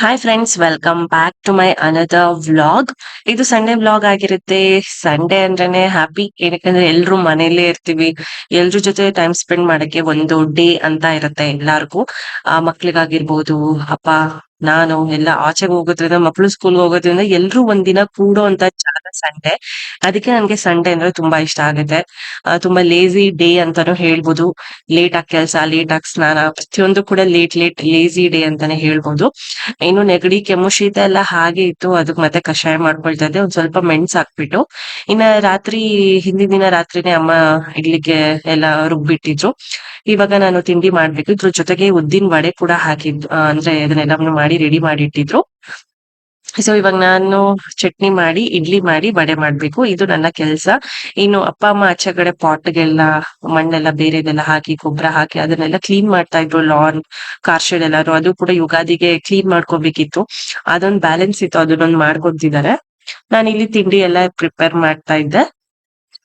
Hi friends welcome back to my another vlog ಇದು Sunday vlog ಆಗಿರುತ್ತೆ. Sunday ಅಂದ್ರೇನೆ happy ಏನಕ್ಕಂದ್ರೆ ಎಲ್ರು ಮನೆಯಲ್ಲೇ ಇರ್ತೀವಿ. ಎಲ್ರ ಜೊತೆ ಟೈಮ್ ಸ್ಪೆಂಡ್ ಮಾಡಕ್ಕೆ ಒಂದು ಡೇ ಅಂತ ಇರುತ್ತೆ ಎಲ್ಲಾರ್ಗು. ಆ ಮಕ್ಳಿಗಾಗಿರ್ಬೋದು, ಅಪ್ಪ ನಾನು ಎಲ್ಲ ಆಚೆಗೆ ಹೋಗೋದ್ರಿಂದ ಮಕ್ಕಳು ಸ್ಕೂಲ್ ಹೋಗೋದ್ರಿಂದ ಎಲ್ರು ಒಂದಿನ ಕೂಡೋ ಅಂತ ಜಾಗ ಸಂಡೆ ಅದಕ್ಕೆ ನನ್ಗೆ ಸಂಡೆ ಅಂದ್ರೆ ತುಂಬಾ ಇಷ್ಟ ಆಗುತ್ತೆ. ತುಂಬಾ ಲೇಜಿ ಡೇ ಅಂತಾನು ಹೇಳ್ಬೋದು. ಲೇಟ್ ಆಗಿ ಕೆಲಸ ಲೇಟ್ ಆಗಿ ಸ್ನಾನ, ಪ್ರತಿಯೊಂದು ಕೂಡ ಲೇಟ್ ಲೇಟ್ ಲೇಜಿ ಡೇ ಅಂತಾನೆ ಹೇಳ್ಬೋದು. ಇನ್ನು ನೆಗಡಿ, ಕೆಮ್ಮು, ಶೀತ ಎಲ್ಲ ಹಾಗೆ ಇತ್ತು. ಅದಕ್ಕೆ ಮತ್ತೆ ಕಷಾಯ ಮಾಡ್ಕೊಳ್ತಾ ಇದ್ದೆ. ಒಂದ್ ಸ್ವಲ್ಪ ಮೆಣಸ್ ಹಾಕ್ಬಿಟ್ಟು. ಇನ್ನ ರಾತ್ರಿ, ಹಿಂದಿನ ದಿನ ರಾತ್ರಿನೇ ಅಮ್ಮ ಇಡ್ಲಿಕ್ಕೆ ಎಲ್ಲ ರುಬ್ಬಿಟ್ಟಿದ್ರು. ಇವಾಗ ನಾನು ತಿಂಡಿ ಮಾಡ್ಬೇಕು. ಇದ್ರ ಜೊತೆಗೆ ಉದ್ದಿನ ವಡೆ ಕೂಡ ಹಾಕಿದ್ದು. ಅಂದ್ರೆ ಇದನ್ನೆಲ್ಲ ಮಾಡಿ ರೆಡಿ ಮಾಡಿ ಇಟ್ಟಿದ್ರು ಸೊ ಇವಾಗ ನಾನು ಚಟ್ನಿ ಮಾಡಿ, ಇಡ್ಲಿ ಮಾಡಿ ಬಡೆ ಮಾಡ್ಬೇಕು. ಇದು ನನ್ನ ಕೆಲಸ. ಇನ್ನು ಅಪ್ಪ, ಅಮ್ಮ ಆಚೆ ಕಡೆ ಪಾಟ್ಗೆಲ್ಲ, ಮಣ್ಣೆಲ್ಲ ಬೇರೆದೆಲ್ಲ ಹಾಕಿ, ಗೊಬ್ಬರ ಹಾಕಿ, ಅದನ್ನೆಲ್ಲ ಕ್ಲೀನ್ ಮಾಡ್ತಾ ಇದ್ರು. ಲಾನ್ ಕಾರ್ ಶೆಡ್ ಎಲ್ಲಾರು ಅದು ಕೂಡ ಯುಗಾದಿಗೆ ಕ್ಲೀನ್ ಮಾಡ್ಕೋಬೇಕಿತ್ತು. ಅದೊಂದು ಬ್ಯಾಲೆನ್ಸ್ ಇತ್ತು. ಅದನ್ನೊಂದು ಮಾಡ್ಕೊತಿದ್ದಾರೆ. ನಾನು ಇಲ್ಲಿ ತಿಂಡಿ ಎಲ್ಲ ಪ್ರಿಪೇರ್ ಮಾಡ್ತಾ ಇದ್ದೆ.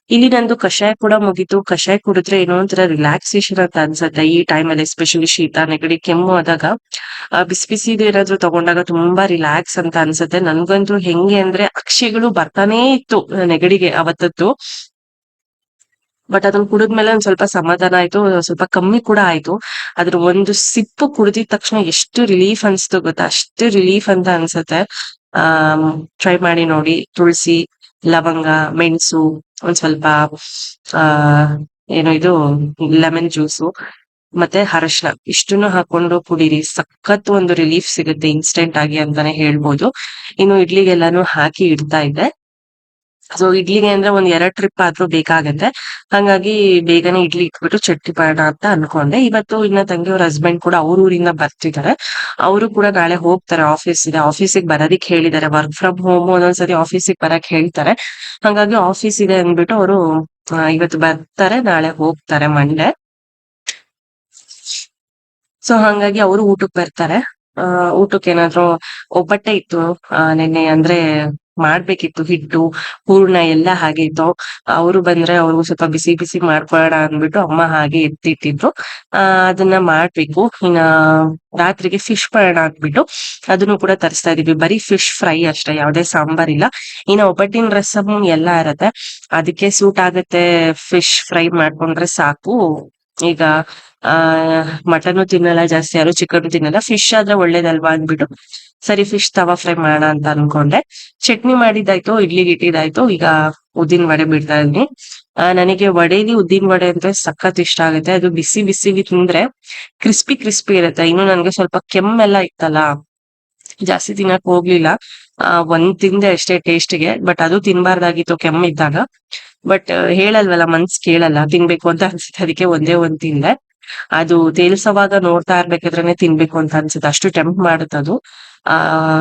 ಇಲ್ಲಿ ನಂದು ಕಷಾಯ ಕೂಡ ಮುಗಿತು. ಕಷಾಯ ಕುಡಿದ್ರೆ ಏನೋ ಒಂಥರ ರಿಲ್ಯಾಕ್ಸೇಷನ್ ಅಂತ ಅನ್ಸುತ್ತೆ. ಈ ಟೈಮಲ್ಲಿ ಎಸ್ಪೆಷಲಿ ಶೀತ, ನೆಗಡಿ, ಕೆಮ್ಮು ಆದಾಗ ಬಿಸಿ ಬಿಸಿದು ಏನಾದ್ರು ತಗೊಂಡಾಗ ತುಂಬಾ ರಿಲ್ಯಾಕ್ಸ್ ಅಂತ ಅನ್ಸುತ್ತೆ. ನನ್ಗಂತೂ ಹೆಂಗೆ ಅಂದ್ರೆ ಅಕ್ಷಿಗಳು ಬರ್ತಾನೇ ಇತ್ತು, ನೆಗಡಿಗೆ ಅವತ್ತದ್ದು. ಬಟ್ ಅದನ್ನ ಕುಡಿದ್ಮೇಲೆ ಒಂದ್ ಸ್ವಲ್ಪ ಸಮಾಧಾನ ಆಯ್ತು. ಸ್ವಲ್ಪ ಕಮ್ಮಿ ಕೂಡ ಆಯ್ತು. ಅದ್ರ ಒಂದು ಸಿಪ್ಪು ಕುಡಿದಿದ ತಕ್ಷಣ ಎಷ್ಟು ರಿಲೀಫ್ ಅನ್ಸ್ತು ಗೊತ್ತಾ? ಅಷ್ಟು ರಿಲೀಫ್ ಅಂತ ಅನ್ಸುತ್ತೆ. ಆ ಟ್ರೈ ಮಾಡಿ ನೋಡಿ. ತುಳಸಿ, ಲವಂಗ, ಮೆಣಸು ಒಂದ್ ಸ್ವಲ್ಪ, ಆ, ಏನು ಇದು ಲೆಮನ್ ಜ್ಯೂಸು ಮತ್ತೆ ಅರಶಿನ ಇಷ್ಟನ್ನು ಹಾಕೊಂಡು ಕುಡೀರಿ. ಸಖತ್ ಒಂದು ರಿಲೀಫ್ ಸಿಗುತ್ತೆ ಇನ್ಸ್ಟೆಂಟ್ ಆಗಿ ಅಂತಾನೆ ಹೇಳ್ಬೋದು. ಇನ್ನು ಇಡ್ಲಿಗೆಲ್ಲಾನು ಹಾಕಿ ಇಡ್ತಾ ಇದ್ದೆ. ಸೊ ಇಡ್ಲಿಗೆ ಅಂದ್ರೆ ಒಂದ್ ಎರಡ್ ಟ್ರಿಪ್ ಆದ್ರೂ ಬೇಕಾಗತ್ತೆ. ಹಂಗಾಗಿ ಬೇಗನೆ ಇಡ್ಲಿ ಇಟ್ಬಿಟ್ಟು ಚಟ್ನಿ ಅಂತ ಅನ್ಕೊಂಡೆ. ಇವತ್ತು ಇನ್ನ ತಂಗಿಯವ್ರ ಹಸ್ಬೆಂಡ್ ಕೂಡ ಅವ್ರ ಊರಿಂದ ಬರ್ತಿದ್ದಾರೆ ಅವರು ಕೂಡ ನಾಳೆ ಹೋಗ್ತಾರೆ ಆಫೀಸ್ ಇದೆ ಆಫೀಸಿಗೆ ಬರೋದಿಕ್ ಹೇಳಿದ್ದಾರೆ. ವರ್ಕ್ ಫ್ರಮ್ ಹೋಮ್ ಒಂದೊಂದ್ಸರಿ ಆಫೀಸಿಗೆ ಬರಕ್ ಹೇಳ್ತಾರೆ. ಹಂಗಾಗಿ ಆಫೀಸ್ ಇದೆ ಅಂದ್ಬಿಟ್ಟು ಅವರು ಇವತ್ತು ಬರ್ತಾರೆ, ನಾಳೆ ಹೋಗ್ತಾರೆ ಮಂಡೆ ಸೊ ಹಂಗಾಗಿ ಅವರು ಊಟಕ್ ಬರ್ತಾರೆ. ಊಟಕ್ಕೆ ಏನಾದ್ರು ಒಬ್ಬಟ್ಟೆ ಇತ್ತು ನಿನ್ನೆ ಅಂದ್ರೆ ಮಾಡ್ಬೇಕಿತ್ತು, ಹಿಟ್ಟು, ಹೂರ್ಣ ಎಲ್ಲ ಹಾಗೆ ಇತ್ತು. ಅವರು ಬಂದ್ರೆ ಅವ್ರಿಗೂ ಸ್ವಲ್ಪ ಬಿಸಿ ಬಿಸಿ ಮಾಡ್ಕೊಳ್ಳೋಣ ಅಂದ್ಬಿಟ್ಟು ಅಮ್ಮ ಹಾಗೆ ಎತ್ತಿಟ್ಟಿದ್ರು. ಆ, ಅದನ್ನ ಮಾಡ್ಬೇಕು. ಇನ್ನ ರಾತ್ರಿಗೆ ಫಿಶ್ ಮಾಡೋಣ ಅಂದ್ಬಿಟ್ಟು ಅದನ್ನು ಕೂಡ ತರಿಸ್ತಾ ಇದೀವಿ ಬರೀ ಫಿಶ್ ಫ್ರೈ ಅಷ್ಟೇ, ಯಾವ್ದೇ ಸಾಂಬಾರ್ ಇಲ್ಲ. ಇನ್ನ ಒಬ್ಬಟ್ಟಿನ ರಸಂ ಎಲ್ಲ ಇರತ್ತೆ. ಅದಕ್ಕೆ ಸೂಟ್ ಆಗತ್ತೆ ಫಿಶ್ ಫ್ರೈ ಮಾಡ್ಕೊಂಡ್ರೆ ಸಾಕು. ಈಗ, ಆ ಮಟನ್ ತಿನ್ನಲ್ಲ ಜಾಸ್ತಿ, ಯಾರು ಚಿಕನ್ ತಿನ್ನಲ್ಲ ಫಿಶ್ ಆದ್ರೆ ಒಳ್ಳೇದಲ್ವಾ ಅಂದ್ಬಿಟ್ಟು. ಸರಿ ಫಿಶ್ ತವಾ ಫ್ರೈ ಮಾಡೋಣ ಅಂತ ಅನ್ಕೊಂಡೆ. ಚಟ್ನಿ ಮಾಡಿದ್ದಾಯ್ತು ಇಡ್ಲಿಗೆ ಇಟ್ಟಿದ್ದಾಯ್ತು ಈಗ ಉದ್ದಿನ ವಡೆ ಬಿಡ್ತಾ ಇದ್ದೀನಿ. ಆ, ನನಗೆ ವಡೆಲಿ ಉದ್ದಿನ ವಡೆ ಅಂದ್ರೆ ಸಖತ್ ಇಷ್ಟ ಆಗುತ್ತೆ. ಅದು ಬಿಸಿ ಬಿಸಿಗೆ ತಿಂದ್ರೆ ಕ್ರಿಸ್ಪಿ ಕ್ರಿಸ್ಪಿ ಇರುತ್ತೆ. ಇನ್ನು ನನ್ಗೆ ಸ್ವಲ್ಪ ಕೆಮ್ಮೆಲ್ಲ ಇತ್ತಲ್ಲ, ಜಾಸ್ತಿ ತಿನ್ನಕ್ ಹೋಗ್ಲಿಲ್ಲ. ಆ, ಒಂದ್ ತಿಂದೆ ಅಷ್ಟೇ ಟೇಸ್ಟ್ಗೆ ಬಟ್ ಅದು ತಿನ್ಬಾರ್ದಾಗಿತ್ತು ಕೆಮ್ಮಿದ್ದಾಗ ಬಟ್ ಹೇಳಲ್ವಲ್ಲ, ಮನ್ಸ್ ಕೇಳಲ್ಲ, ತಿನ್ಬೇಕು ಅಂತ ಅನ್ಸುತ್ತೆ. ಅದಕ್ಕೆ ಒಂದೇ ಒಂದ್ ತಿಂದೆ. ಅದು ತೇಲ್ಸವಾಗ ನೋಡ್ತಾ ಇರ್ಬೇಕಾದ್ರೇನೆ ತಿನ್ಬೇಕು ಅಂತ ಅನ್ಸುತ್ತೆ. ಅಷ್ಟು ಟೆಂಪ್ ಅದು. ಆ,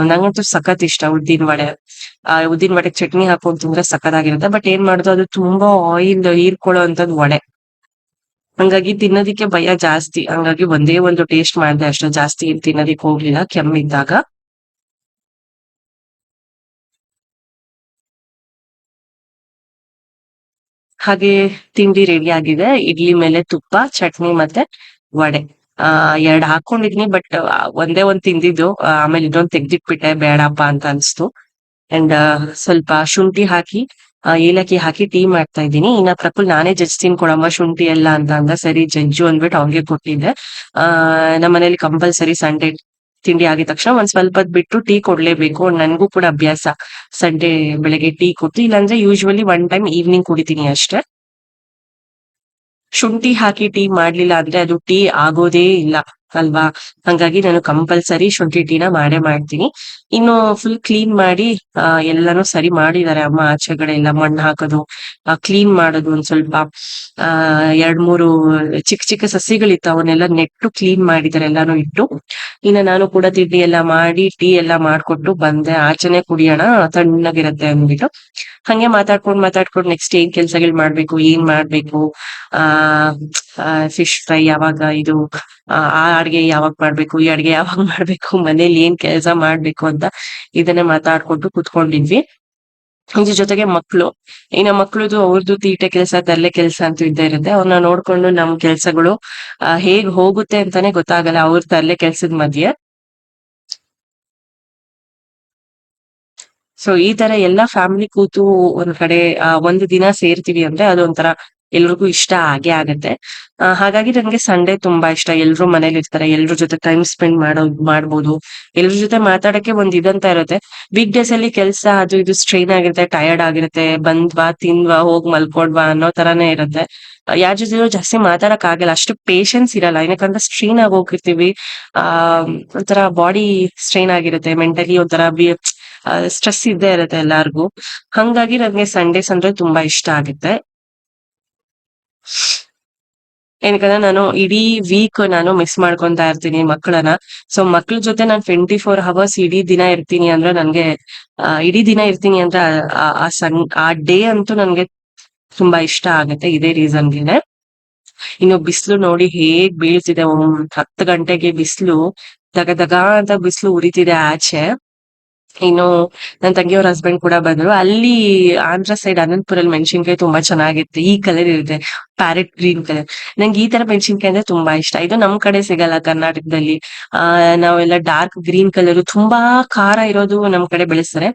ನಂಗಂತೂ ಸಖತ್ ಇಷ್ಟ ಉದ್ದಿನ ವಡೆ. ಆ, ಉದ್ದಿನ ವಡೆ ಚಟ್ನಿ ಹಾಕೊಂಡ್ ತಿಂದ್ರೆ ಸಖತ್ತಾಗಿರುತ್ತೆ. ಬಟ್ ಏನ್ ಮಾಡುದು, ಅದು ತುಂಬಾ ಆಯಿಲ್ ಹೀರ್ಕೊಳ್ಳೋ ಅಂತದ್ ವಡೆ. ಹಂಗಾಗಿ ತಿನ್ನೋದಿಕ್ಕೆ ಭಯ ಜಾಸ್ತಿ. ಹಂಗಾಗಿ ಒಂದೇ ಒಂದು ಟೇಸ್ಟ್ ಮಾಡ್ದೆ ಅಷ್ಟೇ. ಜಾಸ್ತಿ ಏನ್ ತಿನ್ನೋದಿಕ್ ಹೋಗ್ಲಿಲ್ಲ ಕೆಮ್ಮಿದ್ದಾಗ ಹಾಗೆ ತಿಂಡಿ ರೆಡಿ ಆಗಿದೆ. ಇಡ್ಲಿ ಮೇಲೆ ತುಪ್ಪ, ಚಟ್ನಿ ಮತ್ತೆ ವಡೆ. ಆ, ಎರಡ್ ಹಾಕೊಂಡಿದ್ನಿ ಬಟ್ ಒಂದೇ ಒಂದ್ ತಿಂದಿದ್ದು. ಆಮೇಲೆ ಇದೊಂದ್ ತೆಗ್ದಿಟ್ಬಿಟ್ಟೆ. ಬೇಡಪ್ಪ ಅಂತ ಅನ್ಸ್ತು. ಅಂಡ್ ಸ್ವಲ್ಪ ಶುಂಠಿ ಹಾಕಿ ಏಲಕ್ಕಿ ಹಾಕಿ ಟೀ ಮಾಡ್ತಾ ಇದ್ದೀನಿ. ಇನ್ನ ಪ್ರಪುಲ್ ನಾನೇ ಜಜ್ತೀನಿ ಕೊಡಮ್ಮ ಶುಂಠಿ ಎಲ್ಲ ಅಂತ ಅಂದ. ಸರಿ, ಜಜ್ಜು ಅಂದ್ಬಿಟ್ಟು ಅವ್ನಿಗೆ ಕೊಟ್ಟಿದ್ದೆ. ಆ, ನಮ್ಮನೇಲಿ ಕಂಪಲ್ಸರಿ ಸಂಡೇ ತಿಂಡಿ ಆಗಿದ ತಕ್ಷಣ ಒಂದ್ ಸ್ವಲ್ಪ ಬಿಟ್ಟು ಟೀ ಕೊಡ್ಲೇಬೇಕು. ನನ್ಗೂ ಕೂಡ ಅಭ್ಯಾಸ. ಸಂಡೇ ಬೆಳಗ್ಗೆ ಟೀ ಕೊಟ್ಟು, ಇಲ್ಲಾಂದ್ರೆ ಯೂಶುವಲಿ ಒನ್ ಟೈಮ್ ಈವ್ನಿಂಗ್ ಕುಡಿತೀನಿ ಅಷ್ಟೇ. ಶುಂಠಿ ಹಾಕಿ ಟೀ ಮಾಡ್ಲಿಲ್ಲ ಅಂದ್ರೆ ಅದು ಟೀ ಆಗೋದೇ ಇಲ್ಲ. ಅಲ್ವಾ? ಹಂಗಾಗಿ ನಾನು ಕಂಪಲ್ಸರಿ ಶುಂಠಿ ಟೀನ ಮಾಡೇ ಮಾಡ್ತೀನಿ. ಇನ್ನು ಫುಲ್ ಕ್ಲೀನ್ ಮಾಡಿ, ಆ, ಎಲ್ಲಾನು ಸರಿ ಮಾಡಿದ್ದಾರೆ ಅಮ್ಮ ಆಚೆ ಕಡೆ ಎಲ್ಲ ಮಣ್ಣು ಹಾಕೋದು ಕ್ಲೀನ್ ಮಾಡೋದು ಒಂದ್ ಸ್ವಲ್ಪ, ಆ, ಎರಡ್ ಮೂರು ಚಿಕ್ಕ ಚಿಕ್ಕ ಸಸಿಗಳಿತ್ತು, ಅವನ್ನೆಲ್ಲ ನೆಟ್ಟು ಕ್ಲೀನ್ ಮಾಡಿದ್ದಾರೆ ಎಲ್ಲಾನು ಇಟ್ಟು. ಇನ್ನ ನಾನು ಕೂಡ ತಿಂಡಿ ಎಲ್ಲ ಮಾಡಿ, ಟೀ ಎಲ್ಲ ಮಾಡ್ಕೊಟ್ಟು ಬಂದೆ. ಆಚೆನೆ ಕುಡಿಯೋಣ, ತಣ್ಣಗಿರತ್ತೆ ಅಂದ್ಬಿಟ್ಟು. ಹಂಗೆ ಮಾತಾಡ್ಕೊಂಡ್ ಮಾತಾಡ್ಕೊಂಡ್ ನೆಕ್ಸ್ಟ್ ಏನ್ ಕೆಲ್ಸಗಳು ಮಾಡ್ಬೇಕು, ಏನ್ ಮಾಡ್ಬೇಕು? ಆ ಫಿಶ್ ಫ್ರೈ ಯಾವಾಗ ಇದು, ಆ ಅಡ್ಗೆ ಯಾವಾಗ ಮಾಡ್ಬೇಕು, ಈ ಅಡ್ಗೆ ಯಾವಾಗ ಮಾಡ್ಬೇಕು, ಮನೇಲಿ ಏನ್ ಕೆಲಸ ಮಾಡ್ಬೇಕು ಅಂತ ಇದನ್ನೇ ಮಾತಾಡ್ಕೊಂಡು ಕುತ್ಕೊಂಡಿದ್ವಿ. ಇದ್ರ ಜೊತೆಗೆ ಮಕ್ಳು, ಇನ್ನ ಮಕ್ಳದು ಅವ್ರದ್ದು ತೀಟೆ ಕೆಲಸ ತರ್ಲೆ ಕೆಲಸ ಅಂತ ಇದ್ದೇ ಇರುತ್ತೆ. ಅವ್ರನ್ನ ನೋಡ್ಕೊಂಡು ನಮ್ ಕೆಲ್ಸಗಳು ಹೇಗ್ ಹೋಗುತ್ತೆ ಅಂತಾನೆ ಗೊತ್ತಾಗಲ್ಲ. ಅವ್ರ ತರ್ಲೆ ಕೆಲ್ಸದ ಮಧ್ಯೆ. ಸೊ ಈ ತರ ಎಲ್ಲಾ ಫ್ಯಾಮಿಲಿ ಕೂತು ಒಂದ್ ಕಡೆ ಒಂದು ದಿನ ಸೇರ್ತೀವಿ ಅಂದ್ರೆ ಅದೊಂಥರ ಎಲ್ರಿಗೂ ಇಷ್ಟ ಆಗೇ ಆಗತ್ತೆ. ಹಾಗಾಗಿ ನನ್ಗೆ ಸಂಡೇ ತುಂಬಾ ಇಷ್ಟ. ಎಲ್ರು ಮನೇಲಿ ಇರ್ತಾರೆ ಎಲ್ರ ಜೊತೆ ಟೈಮ್ ಸ್ಪೆಂಡ್ ಮಾಡೋ, ಮಾಡ್ಬೋದು. ಎಲ್ರ ಜೊತೆ ಮಾತಾಡಕ್ಕೆ ಒಂದ್ ಇದಂತ ಇರುತ್ತೆ. ವೀಕ್ ಡೇಸ್ ಅಲ್ಲಿ ಕೆಲ್ಸ ಅದು ಇದು ಸ್ಟ್ರೈನ್ ಆಗಿರುತ್ತೆ ಟಯರ್ಡ್ ಆಗಿರುತ್ತೆ. ಬಂದ್ವಾ ತಿನ್ವಾ ಹೋಗ್ ಮಲ್ಕೊಡ್ವಾ ಅನ್ನೋ ತರಾನೇ ಇರುತ್ತೆ. ಯಾರ ಜೊತೆ ಜಾಸ್ತಿ ಮಾತಾಡಕ್ ಆಗಲ್ಲ. ಅಷ್ಟು ಪೇಷನ್ಸ್ ಇರಲ್ಲ. ಏನಕ್ಕಂದ್ರೆ ಸ್ಟ್ರೈನ್ ಆಗಿ ಹೋಗಿರ್ತೀವಿ ಆ, ಒಂಥರ ಬಾಡಿ ಸ್ಟ್ರೈನ್ ಆಗಿರುತ್ತೆ. ಮೆಂಟಲಿ ಒಂಥರ ಸ್ಟ್ರೆಸ್ ಇದ್ದೇ ಇರುತ್ತೆ ಎಲ್ಲಾರ್ಗು. ಹಂಗಾಗಿ ನನ್ಗೆ ಸಂಡೇಸ್ ಅಂದ್ರೆ ತುಂಬಾ ಇಷ್ಟ ಆಗುತ್ತೆ. ಏನಕಂದ್ರೆ ನಾನು ಇಡೀ ವೀಕ್ ನಾನು ಮಿಸ್ ಮಾಡ್ಕೊಂತಾ ಇರ್ತೀನಿ ಮಕ್ಕಳನ್ನ ಸೊ ಮಕ್ಳ ಜೊತೆ ನಾನು ಟ್ವೆಂಟಿ ಫೋರ್ ಅವರ್ಸ್ ಇಡೀ ದಿನ ಇರ್ತೀನಿ ಅಂದ್ರೆ ನನ್ಗೆ ಇಡೀ ದಿನ ಇರ್ತೀನಿ ಅಂದ್ರೆ ಆ- ಸನ್ ಆ ಡೇ ಅಂತೂ ನನ್ಗೆ ತುಂಬಾ ಇಷ್ಟ ಆಗುತ್ತೆ ಇದೇ ರೀಸನ್ಗೆನೆ. ಇನ್ನು ಬಿಸಿಲು ನೋಡಿ ಹೇಗ್ ಬೀಳ್ತಿದೆ ಹತ್ತು ಗಂಟೆಗೆ ಬಿಸಿಲು ದಗ ದಗ ಅಂತ ಬಿಸಿಲು ಉರಿತಿದೆ ಆಚೆ. ಇನ್ನು ನನ್ ತಂಗಿಯವ್ರ ಹಸ್ಬೆಂಡ್ ಕೂಡ ಬಂದ್ರು. ಅಲ್ಲಿ ಆಂಧ್ರ ಸೈಡ್ ಅನಂತಪುರಲ್ಲಿ ಮೆಣಸಿನ್ಕಾಯಿ ತುಂಬಾ ಚೆನ್ನಾಗಿರುತ್ತೆ ಈ ಕಲರ್ ಇರುತ್ತೆ. ಪ್ಯಾರೆಟ್ ಗ್ರೀನ್ ಕಲರ್ ನಂಗೆ ಈ ತರ ಮೆಣಸಿನ್ಕಾಯಿ ಅಂದ್ರೆ ತುಂಬಾ ಇಷ್ಟ. ಇದು ನಮ್ ಕಡೆ ಸಿಗಲ್ಲ ಕರ್ನಾಟಕದಲ್ಲಿ. ಆ, ನಾವೆಲ್ಲ ಡಾರ್ಕ್ ಗ್ರೀನ್ ಕಲರ್ ತುಂಬಾ ಖಾರ ಇರೋದು ನಮ್ ಕಡೆ ಬೆಳೆಸ್ತಾರೆ.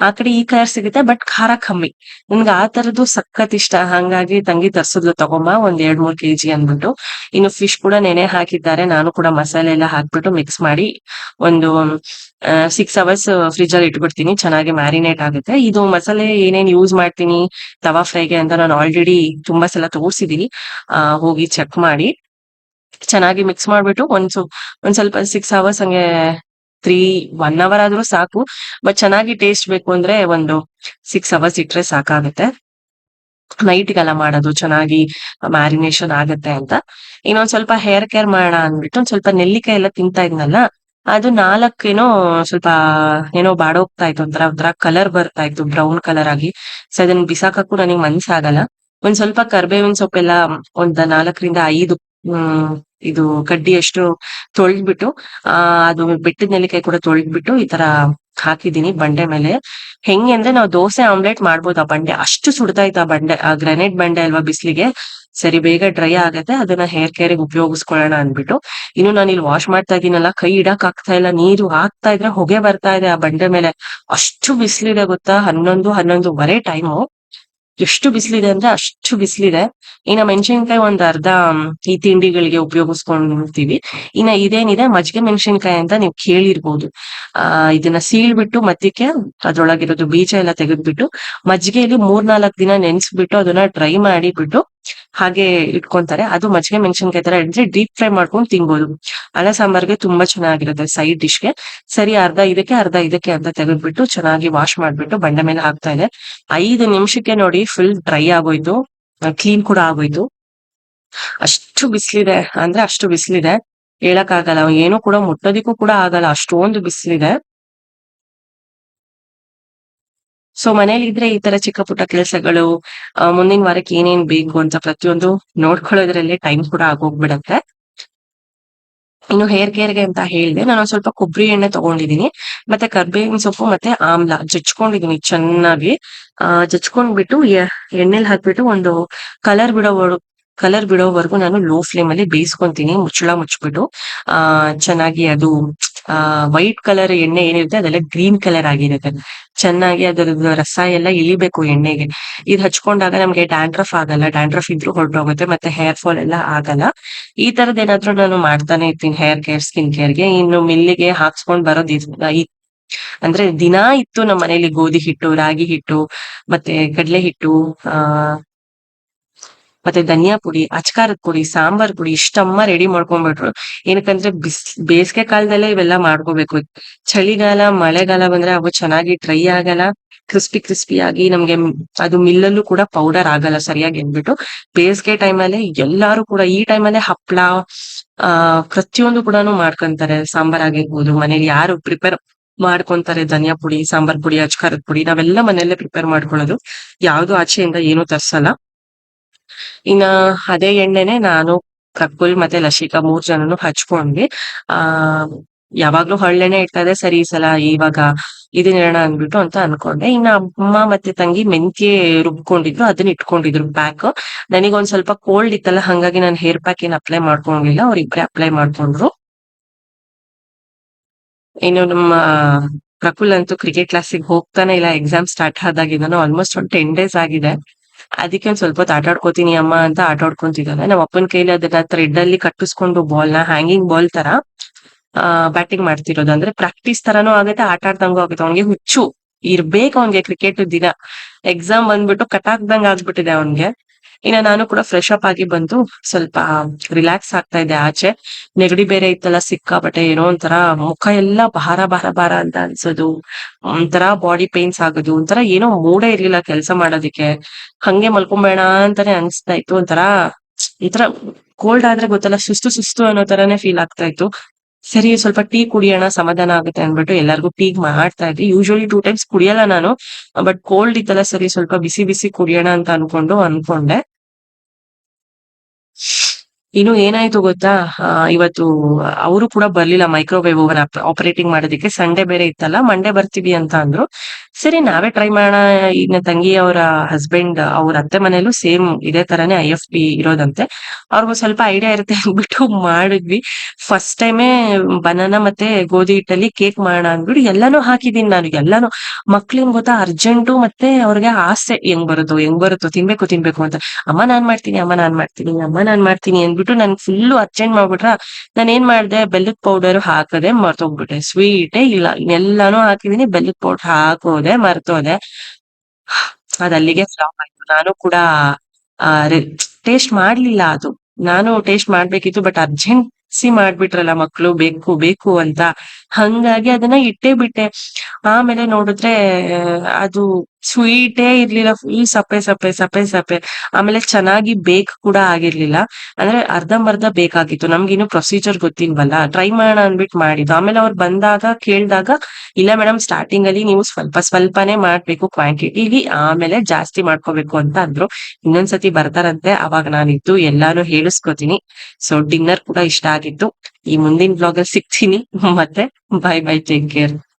ಆ ಕಡೆ ಈ ಕಲರ್ ಸಿಗುತ್ತೆ ಬಟ್ ಖಾರ ಕಮ್ಮಿ. ನನ್ಗೆ ಆ ತರದ್ದು ಸಖತ್ ಇಷ್ಟ. ಹಂಗಾಗಿ ತಂಗಿ ತರ್ಸಿದ್ಲು ತಗೊಂಬ ಒಂದ್ ಎರಡ್ ಮೂರ್ ಕೆಜಿ ಅಂದ್ಬಿಟ್ಟು. ಇನ್ನು ಫಿಶ್ ಕೂಡ ನೆನೆ ಹಾಕಿದ್ದಾರೆ. ನಾನು ಕೂಡ ಮಸಾಲೆ ಎಲ್ಲ ಹಾಕ್ಬಿಟ್ಟು ಮಿಕ್ಸ್ ಮಾಡಿ ಒಂದು ಸಿಕ್ಸ್ ಅವರ್ಸ್ ಫ್ರಿಜ್ ಅಲ್ಲಿ ಇಟ್ಬಿಡ್ತೀನಿ. ಚೆನ್ನಾಗಿ ಮ್ಯಾರಿನೇಟ್ ಆಗುತ್ತೆ. ಇದು ಮಸಾಲೆ ಏನೇನ್ ಯೂಸ್ ಮಾಡ್ತೀನಿ, ತವಾ ಫ್ರೈಗೆ ಅಂತ ನಾನು ಆಲ್ರೆಡಿ ತುಂಬಾ ಸಲ ತೋರಿಸಿದೀನಿ. ಹೋಗಿ ಚೆಕ್ ಮಾಡಿ. ಚೆನ್ನಾಗಿ ಮಿಕ್ಸ್ ಮಾಡ್ಬಿಟ್ಟು ಒಂದ್ ಒಂದ್ ಸ್ವಲ್ಪ ಸಿಕ್ಸ್ ಅವರ್ಸ್ ಹಂಗೆ ತ್ರೀ ಒನ್ ಅವರ್ ಆದ್ರೂ ಸಾಕು. ಬಟ್ ಚೆನ್ನಾಗಿ ಟೇಸ್ಟ್ ಬೇಕು ಅಂದ್ರೆ ಒಂದು ಸಿಕ್ಸ್ ಅವರ್ಸ್ ಇಟ್ರೆ ಸಾಕಾಗುತ್ತೆ. ನೈಟ್ಗೆಲ್ಲ ಮಾಡೋದು ಚೆನ್ನಾಗಿ ಮ್ಯಾರಿನೇಷನ್ ಆಗುತ್ತೆ ಅಂತ. ಇನ್ನೊಂದ್ ಸ್ವಲ್ಪ ಹೇರ್ ಕೇರ್ ಮಾಡೋಣ ಅಂದ್ಬಿಟ್ಟು ಒಂದ್ ಸ್ವಲ್ಪ ನೆಲ್ಲಿಕಾಯಿ ಎಲ್ಲ ತಿಂತಾ ಇದ್ನಲ್ಲ ಅದು ನಾಲ್ಕೇನೋ ಸ್ವಲ್ಪ ಏನೋ ಬಾಡೋಗ್ತಾ ಇತ್ತು, ಒಂಥರ ಒಂಥರ ಕಲರ್ ಬರ್ತಾ ಇತ್ತು ಬ್ರೌನ್ ಕಲರ್ ಆಗಿ. ಸೊ ಅದನ್ನ ಬಿಸಾಕಕ್ಕೂ ನನಗೆ ಮನ್ಸಾಗಲ್ಲ. ಒಂದ್ ಸ್ವಲ್ಪ ಕರ್ಬೇವಿನ ಸೊಪ್ಪೆಲ್ಲ ಒಂದ್ ನಾಲ್ಕರಿಂದ ಐದು ಇದು ಕಡ್ಡಿಯಷ್ಟು ತೊಳ್ದ್ಬಿಟ್ಟು, ಆ, ಅದು ಬೆಟ್ಟದ ನೆಲ್ಲಿಕಾಯಿ ಕೂಡ ತೊಳ್ದ್ಬಿಟ್ಟು ಈ ತರ ಹಾಕಿದೀನಿ ಬಂಡೆ ಮೇಲೆ. ಹೆಂಗೆ ಅಂದ್ರೆ ನಾವು ದೋಸೆ ಆಮ್ಲೆಟ್ ಮಾಡ್ಬೋದು ಆ ಬಂಡೆ. ಅಷ್ಟು ಸುಡ್ತಾ ಇತ್ತು ಆ ಬಂಡೆ, ಆ ಗ್ರಾನೈಟ್ ಬಂಡೆ ಅಲ್ವಾ ಬಿಸ್ಲಿಗೆ. ಸರಿ, ಬೇಗ ಡ್ರೈ ಆಗತ್ತೆ, ಅದನ್ನ ಹೇರ್ ಕೇರಿಗೆ ಉಪಯೋಗಿಸ್ಕೊಳ್ಳೋಣ ಅನ್ಬಿಟ್ಟು ಇನ್ನು ನಾನು ಇಲ್ಲಿ ವಾಶ್ ಮಾಡ್ತಾ ಇದೀನಲ್ಲ ಕೈ ಇಡಕ್ ಆಗ್ತಾ ಇಲ್ಲ, ನೀರು ಹಾಕ್ತಾ ಇದ್ರೆ ಹೊಗೆ ಬರ್ತಾ ಇದೆ ಆ ಬಂಡೆ ಮೇಲೆ. ಅಷ್ಟು ಬಿಸಿಲಿದೆ ಗೊತ್ತಾ? ಹನ್ನೊಂದು, ಹನ್ನೊಂದುವರೆ ಟೈಮು ಎಷ್ಟು ಬಿಸಿಲಿದೆ ಅಂದ್ರೆ ಅಷ್ಟು ಬಿಸಿಲಿದೆ. ಇನ್ನ ಮೆಣಸಿನ್ಕಾಯಿ ಒಂದ್ ಅರ್ಧ ಈ ತಿಂಡಿಗಳಿಗೆ ಉಪಯೋಗಿಸ್ಕೊಂಡಿರ್ತೀವಿ. ಇನ್ನ ಇದೇನಿದೆ, ಮಜ್ಜಿಗೆ ಮೆಣಸಿನ್ಕಾಯಿ ಅಂತ ನೀವು ಕೇಳಿರ್ಬೋದು. ಆ, ಇದನ್ನ ಸೀಳ್ಬಿಟ್ಟು ಮಧ್ಯಕ್ಕೆ ಅದ್ರೊಳಗಿರೋದು ಬೀಜ ಎಲ್ಲ ತೆಗೆದ್ಬಿಟ್ಟು ಮಜ್ಜಿಗೆಯಲ್ಲಿ ಮೂರ್ನಾಲ್ಕು ದಿನ ನೆನ್ಸ್ಬಿಟ್ಟು ಅದನ್ನ ಡ್ರೈ ಮಾಡಿ ಬಿಟ್ಟು ಹಾಗೆ ಇಟ್ಕೊಂತಾರೆ. ಅದು ಮಜ್ಜಿಗೆ ಮೆಣಸಿನ್ಕಾಯಿ ತರ ಇಡಿದ್ರೆ ಡೀಪ್ ಫ್ರೈ ಮಾಡ್ಕೊಂಡು ತಿನ್ಬೋದು. ಅನ್ನ ಸಾಂಬಾರ್ಗೆ ತುಂಬಾ ಚೆನ್ನಾಗಿರುತ್ತೆ ಸೈಡ್ ಡಿಶ್ಗೆ ಸರಿ, ಅರ್ಧ ಇದಕ್ಕೆ ಅರ್ಧ ಇದಕ್ಕೆ ಅಂತ ತೆಗೆದ್ಬಿಟ್ಟು ಚೆನ್ನಾಗಿ ವಾಶ್ ಮಾಡ್ಬಿಟ್ಟು ಬಂಡೆ ಮೇಲೆ ಹಾಕ್ತಾ ಇದೆ. ಐದು ನಿಮಿಷಕ್ಕೆ ನೋಡಿ ಫುಲ್ ಡ್ರೈ ಆಗೋಯ್ತು. ಕ್ಲೀನ್ ಕೂಡ ಆಗೋಯ್ತು. ಅಷ್ಟು ಬಿಸಿಲಿದೆ. ಅಂದ್ರೆ ಅಷ್ಟು ಬಿಸಿಲಿದೆ. ಹೇಳಕ್ ಆಗಲ್ಲ ಏನು ಕೂಡ ಮುಟ್ಟೋದಿಕ್ಕೂ ಕೂಡ ಆಗಲ್ಲ. ಅಷ್ಟೊಂದು ಬಿಸಿಲಿದೆ. ಸೊ ಮನೇಲಿ ಇದ್ರೆ ಈ ತರ ಚಿಕ್ಕ ಪುಟ್ಟ ಕೆಲಸಗಳು ಮುಂದಿನ ವಾರಕ್ಕೆ ಏನೇನ್ ಬೇಕು ಅಂತ ಪ್ರತಿಯೊಂದು ನೋಡ್ಕೊಳ್ಳೋದ್ರಲ್ಲೇ ಟೈಮ್ ಕೂಡ ಆಗೋಗ್ಬಿಡತ್ತೆ. ಇನ್ನು ಹೇರ್ ಕೇರ್ಗೆ ಅಂತ ಹೇಳಿದೆ ನಾನು ಸ್ವಲ್ಪ ಕೊಬ್ಬರಿ ಎಣ್ಣೆ ತಗೊಂಡಿದೀನಿ, ಮತ್ತೆ ಕರ್ಬೇವಿನ ಸೊಪ್ಪು, ಮತ್ತೆ ಆಮ್ಲ ಜಚ್ಕೊಂಡಿದೀನಿ ಚೆನ್ನಾಗಿ. ಆ ಜಚ್ಕೊಂಡ್ಬಿಟ್ಟು ಎಣ್ಣೆಲಿ ಹಾಕ್ಬಿಟ್ಟು ಒಂದು ಕಲರ್ ಬಿಡೋ ಕಲರ್ ಬಿಡೋವರೆಗೂ ನಾನು ಲೋ ಫ್ಲೇಮ್ ಅಲ್ಲಿ ಬೇಯಿಸ್ಕೊಂತೀನಿ, ಮುಚ್ಚಳ ಮುಚ್ಬಿಟ್ಟು. ಆ, ಚೆನ್ನಾಗಿ ಅದು, ಆ ವೈಟ್ ಕಲರ್ ಎಣ್ಣೆ ಏನಿರುತ್ತೆ, ಅದೆಲ್ಲ ಗ್ರೀನ್ ಕಲರ್ ಆಗಿರುತ್ತೆ. ಚೆನ್ನಾಗಿ ಅದರ ರಸ ಎಲ್ಲ ಇಳಿಬೇಕು ಎಣ್ಣೆಗೆ. ಇದು ಹಚ್ಕೊಂಡಾಗ ನಮ್ಗೆ ಡ್ಯಾಂಡ್ರಫ್ ಆಗಲ್ಲ, ಡ್ಯಾಂಡ್ರಫ್ ಇದ್ರೂ ಹೊರಟೋಗುತ್ತೆ, ಮತ್ತೆ ಹೇರ್ ಫಾಲ್ ಎಲ್ಲ ಆಗಲ್ಲ. ಈ ತರದ್ ಏನಾದ್ರೂ ನಾನು ಮಾಡ್ತಾನೆ ಇರ್ತೀನಿ ಹೇರ್ ಕೇರ್, ಸ್ಕಿನ್ ಕೇರ್ಗೆ. ಇನ್ನು ಮಿಲ್ಲಿಗೆ ಹಾಕ್ಸ್ಕೊಂಡ್ ಬರೋದ್ ಅಂದ್ರೆ ದಿನಾ ಇತ್ತು ನಮ್ಮ ಮನೇಲಿ ಗೋಧಿ ಹಿಟ್ಟು, ರಾಗಿ ಹಿಟ್ಟು, ಮತ್ತೆ ಕಡಲೆ ಹಿಟ್ಟು, ಆ ಮತ್ತೆ ಧನಿಯಾ ಪುಡಿ, ಅಚ್ಕಾರದ ಪುಡಿ, ಸಾಂಬಾರ್ ಪುಡಿ ಇಷ್ಟಮ್ಮ ರೆಡಿ ಮಾಡ್ಕೊಂಡ್ಬಿಟ್ರು. ಏನಕ್ಕಂದ್ರೆ ಬಿಸ್, ಬೇಸಿಗೆ ಕಾಲದಲ್ಲೇ ಇವೆಲ್ಲ ಮಾಡ್ಕೋಬೇಕು. ಚಳಿಗಾಲ, ಮಳೆಗಾಲ ಬಂದ್ರೆ ಅವು ಚೆನ್ನಾಗಿ ಡ್ರೈ ಆಗಲ್ಲ. ಕ್ರಿಸ್ಪಿ ಕ್ರಿಸ್ಪಿ ಆಗಿ ನಮ್ಗೆ ಅದು ಮಿಲ್ಲಲ್ಲೂ ಕೂಡ ಪೌಡರ್ ಆಗಲ್ಲ ಸರಿಯಾಗಿ ಅಂದ್ಬಿಟ್ಟು. ಬೇಸಿಗೆ ಟೈಮಲ್ಲಿ ಎಲ್ಲಾರು ಕೂಡ, ಈ ಟೈಮಲ್ಲೇ ಹಪ್ಳ, ಆ, ಪ್ರತಿಯೊಂದು ಕೂಡ ಮಾಡ್ಕೊಂತಾರೆ. ಸಾಂಬಾರ್ ಆಗಿರ್ಬೋದು, ಮನೇಲಿ ಯಾರು ಪ್ರಿಪೇರ್ ಮಾಡ್ಕೊಂತಾರೆ ಧನಿಯಾ ಪುಡಿ, ಸಾಂಬಾರ್ ಪುಡಿ, ಅಚ್ಕಾರದ ಪುಡಿ, ನಾವೆಲ್ಲ ಮನೆಯಲ್ಲೇ ಪ್ರಿಪೇರ್ ಮಾಡ್ಕೊಳ್ಳೋದು. ಯಾವ್ದು ಆಚೆಯಿಂದ ಏನು ತರ್ಸಲ್ಲ. ಇನ್ನ ಅದೇ ಎಣ್ಣೆನೆ ನಾನು ಕಕ್ಕುಲ್ ಮತ್ತೆ ಲಶಿಕಾ ಮೂರ್ ಜನನು ಹಚ್ಕೊಂಡ್ವಿ. ಆ, ಯಾವಾಗ್ಲೂ ಹಳ್ಳೆಣ್ಣೆ ಇಡ್ತಾ ಸರಿ ಈ ಸಲ ಇವಾಗ ಇದನ್ನ ಇಡೋಣ ಅಂದ್ಬಿಟ್ಟು ಅಂತ ಅನ್ಕೊಂಡೆ. ಇನ್ನ ಅಮ್ಮ ಮತ್ತೆ ತಂಗಿ ಮೆಂತ್ಯ ರುಬ್ಕೊಂಡಿದ್ರು, ಅದನ್ನ ಇಟ್ಕೊಂಡಿದ್ರು ಪ್ಯಾಕ್ ನನಗೊಂದ್ ಸ್ವಲ್ಪ ಕೋಲ್ಡ್ ಇತ್ತಲ್ಲ, ಹಂಗಾಗಿ ನಾನು ಹೇರ್ ಪ್ಯಾಕ್ ಏನ್ ಅಪ್ಲೈ ಮಾಡ್ಕೊಂಡಿಲ್ಲ, ಅವ್ರಿಬ್ರೆ ಅಪ್ಲೈ ಮಾಡ್ಕೊಂಡ್ರು. ಇನ್ನು ನಮ್ಮ ಪ್ರಕುಲ್ ಅಂತೂ ಕ್ರಿಕೆಟ್ ಕ್ಲಾಸಿಗೆ ಹೋಗ್ತಾನೆ ಇಲ್ಲ ಎಕ್ಸಾಮ್ ಸ್ಟಾರ್ಟ್ ಆದಾಗಿದ್ದಾನು ಆಲ್ಮೋಸ್ಟ್ ಒಂದು ಟೆನ್ ಡೇಸ್ ಆಗಿದೆ. ಅದಕ್ಕೆ ಒಂದ್ ಸ್ವಲ್ಪ ಹೊತ್ತು ಆಟ ಆಡ್ಕೋತೀನಿ ಅಮ್ಮ ಅಂತ ಆಟ ಆಡ್ಕೊಂತಿದ್ದಾನೆ ನಮ್ಮ ಅಪ್ಪನ ಕೈಲಿ ಅದನ್ನ ಥ್ರೆಡ್ ಅಲ್ಲಿ ಕಟ್ಟಿಸ್ಕೊಂಡು ಬಾಲ್ನ ಹ್ಯಾಂಗಿಂಗ್ ಬಾಲ್ ತರ, ಆ ಬ್ಯಾಟಿಂಗ್ ಮಾಡ್ತಿರೋದು. ಅಂದ್ರೆ ಪ್ರಾಕ್ಟೀಸ್ ತರಾನು ಆಗುತ್ತೆ, ಆಟ ಆಡ್ದಂಗೂ ಆಗುತ್ತೆ. ಅವ್ನಿಗೆ ಹುಚ್ಚು. ಇರ್ಬೇಕು ಅವ್ನಿಗೆ ಕ್ರಿಕೆಟ್ ದಿನ. ಎಕ್ಸಾಮ್ ಬಂದ್ಬಿಟ್ಟು ಕಟಾಕ್ದಂಗ್ ಆಗ್ಬಿಟ್ಟಿದೆ ಅವ್ನಿಗೆ. ಇನ್ನ ನಾನು ಕೂಡ ಫ್ರೆಶ್ ಅಪ್ ಆಗಿ ಬಂದು ಸ್ವಲ್ಪ ರಿಲ್ಯಾಕ್ಸ್ ಆಗ್ತಾ ಇದ್ದೆ ಆಚೆ. ನೆಗಡಿ ಬೇರೆ ಇತ್ತಲ್ಲ, ಸಿಕ್ಕಾಪಟ್ಟೆ ಏನೋ ಒಂಥರ ಮುಖ ಎಲ್ಲ ಭಾರ ಭಾರ ಭಾರ ಅಂತ ಅನ್ಸೋದು. ಒಂಥರ ಬಾಡಿ ಪೇನ್ಸ್ ಆಗೋದು, ಒಂಥರ ಏನೋ ಮೂಡೇ ಇರ್ಲಿಲ್ಲ ಕೆಲಸ ಮಾಡೋದಿಕ್ಕೆ. ಹಂಗೆ ಮಲ್ಕೊಂಬೇಡ ಅಂತಾನೆ ಅನ್ಸ್ತಾ ಇತ್ತು, ಒಂಥರ ಒಂಥರ ಕೋಲ್ಡ್ ಆದ್ರೆ ಗೊತ್ತಲ್ಲ, ಸುಸ್ತು ಸುಸ್ತು ಅನ್ನೋ ತರಾನೇ ಫೀಲ್ ಆಗ್ತಾ ಇತ್ತು. ಸರಿ, ಸ್ವಲ್ಪ ಟೀ ಕುಡಿಯೋಣ, ಸಮಾಧಾನ ಆಗುತ್ತೆ ಅನ್ಬಿಟ್ಟು ಎಲ್ಲರಿಗೂ ಟೀ ಮಾಡ್ತಾ ಇದ್ವಿ ಯೂಶುವಲಿ ಟೂ ಟೈಮ್ಸ್ ಕುಡಿಯಲ್ಲ ನಾನು ಬಟ್ ಕೋಲ್ಡ್ ಇತ್ತಲ್ಲ, ಸರಿ, ಸ್ವಲ್ಪ ಬಿಸಿ ಬಿಸಿ ಕುಡಿಯೋಣ ಅಂತ ಅನ್ಕೊಂಡು, ಅನ್ಕೊಂಡೆ. ಇನ್ನು ಏನಾಯ್ತು ಗೊತ್ತಾ? ಇವತ್ತು ಅವರು ಕೂಡ ಬರ್ಲಿಲ್ಲ ಮೈಕ್ರೋವೇವ್ ಓವನ್ ಆಪರೇಟಿಂಗ್ ಮಾಡೋದಕ್ಕೆ. ಸಂಡೇ ಬೇರೆ ಇತ್ತಲ್ಲ ಮಂಡೇ ಬರ್ತೀವಿ ಅಂತ ಅಂದ್ರು. ಸರಿ, ನಾವೇ ಟ್ರೈ ಮಾಡೋಣ. ಈಗ ತಂಗಿ ಅವರ ಹಸ್ಬೆಂಡ್ ಅವ್ರ ಅತ್ತೆ ಮನೇಲೂ ಸೇಮ್ ಇದೇ ತರಾನೇ ಐ ಎಫ್ ಬಿ ಇರೋದಂತೆ. ಅವ್ರಿಗೂ ಸ್ವಲ್ಪ ಐಡಿಯಾ ಇರುತ್ತೆ ಅಂದ್ಬಿಟ್ಟು ಮಾಡಿದ್ವಿ. ಫಸ್ಟ್ ಟೈಮೇ ಬನಾನಾ ಮತ್ತೆ ಗೋಧಿ ಹಿಟ್ಟಲ್ಲಿ ಕೇಕ್ ಮಾಡೋಣ ಅಂದ್ಬಿಟ್ಟು ಎಲ್ಲಾನು ಹಾಕಿದೀನಿ ನಾನು. ಎಲ್ಲಾನು ಮಕ್ಳಿನ್ ಗೊತ್ತಾ ಅರ್ಜೆಂಟು ಮತ್ತೆ ಅವ್ರಿಗೆ ಆಸೆ ಹೆಂಗ್ ಬರುತ್ತೋ ಹೆಂಗ್ ಬರುತ್ತೋ, ತಿನ್ಬೇಕು ತಿನ್ಬೇಕು ಅಂತ. ಅಮ್ಮ, ನಾನ್ ಮಾಡ್ತೀನಿ, ಅಮ್ಮ, ನಾನ್ ಮಾಡ್ತೀನಿ, ಅಮ್ಮ, ನಾನ್ ಮಾಡ್ತೀನಿ ಅಂದ್ಬಿಟ್ಟು ನನ್ ಫುಲ್ ಅರ್ಜೆಂಟ್ ಮಾಡ್ಬಿಟ್ರ, ನಾನ್ ಏನ್ ಮಾಡ್ದೆ? ಬೆಲ್ಲದ ಪೌಡರ್ ಹಾಕದೆ ಮರ್ತೋಗ್ಬಿಟ್ಟೆ. ಸ್ವೀಟೇ ಇಲ್ಲ. ಎಲ್ಲಾನು ಹಾಕಿದೀನಿ, ಬೆಲ್ಲದ ಪೌಡರ್ ಹಾಕೋದೆ, ಮರ್ತೋದೆ. ಅಲ್ಲಿಗೆ ಫ್ಲಾಪ್ ಆಯ್ತು. ನಾನು ಕೂಡ ಟೇಸ್ಟ್ ಮಾಡ್ಲಿಲ್ಲ ಅದು. ನಾನು ಟೇಸ್ಟ್ ಮಾಡ್ಬೇಕಿತ್ತು ಬಟ್ ಅರ್ಜೆನ್ಸಿ ಮಾಡ್ಬಿಟ್ರಲ್ಲ ಮಕ್ಳು. ಬೇಕು ಬೇಕು ಅಂತ. ಹಂಗಾಗಿ ಅದನ್ನ ಇಟ್ಟೇ ಬಿಟ್ಟೆ. ಆಮೇಲೆ ನೋಡಿದ್ರೆ ಅದು ಸ್ವೀಟೇ ಇರ್ಲಿಲ್ಲ ಫುಲ್ ಸಪ್ಪೆ ಸಪ್ಪೆ ಸಪ್ಪೆ ಸಪ್ಪೆ. ಆಮೇಲೆ ಚೆನ್ನಾಗಿ ಬೇಕ್ ಕೂಡ ಆಗಿರ್ಲಿಲ್ಲ. ಅಂದ್ರೆ ಅರ್ಧಂಬರ್ಧ ಬೇಕಾಗಿತ್ತು ನಮ್ಗಿನ್ನು ಪ್ರೊಸೀಜರ್ ಗೊತ್ತಿಲ್ವಲ್ಲ? ಟ್ರೈ ಮಾಡೋಣ ಅನ್ಬಿಟ್ಟು ಮಾಡಿದ್ದು. ಆಮೇಲೆ ಅವ್ರು ಬಂದಾಗ, ಕೇಳಿದಾಗ, ಇಲ್ಲ ಮೇಡಮ್ ಸ್ಟಾರ್ಟಿಂಗ್ ಅಲ್ಲಿ ನೀವು ಸ್ವಲ್ಪ ಸ್ವಲ್ಪನೇ ಮಾಡ್ಬೇಕು ಕ್ವಾಂಟಿಟಿಲಿ ಆಮೇಲೆ ಜಾಸ್ತಿ ಮಾಡ್ಕೋಬೇಕು ಅಂತ ಅಂದ್ರು. ಇನ್ನೊಂದ್ಸತಿ ಬರ್ತಾರಂತೆ. ಅವಾಗ ನಾನಿದ್ದು ಎಲ್ಲಾನು ಹೇಳಿಸ್ಕೊತೀನಿ. ಸೊ ಡಿನ್ನರ್ ಕೂಡ ಇಷ್ಟ ಆಗಿತ್ತು. ಈ ಮುಂದಿನ ಬ್ಲಾಗ್ ಅಲ್ಲಿ ಸಿಗ್ತೀನಿ. ಮತ್ತೆ ಬೈ ಬೈ ಟೇಕ್ ಕೇರ್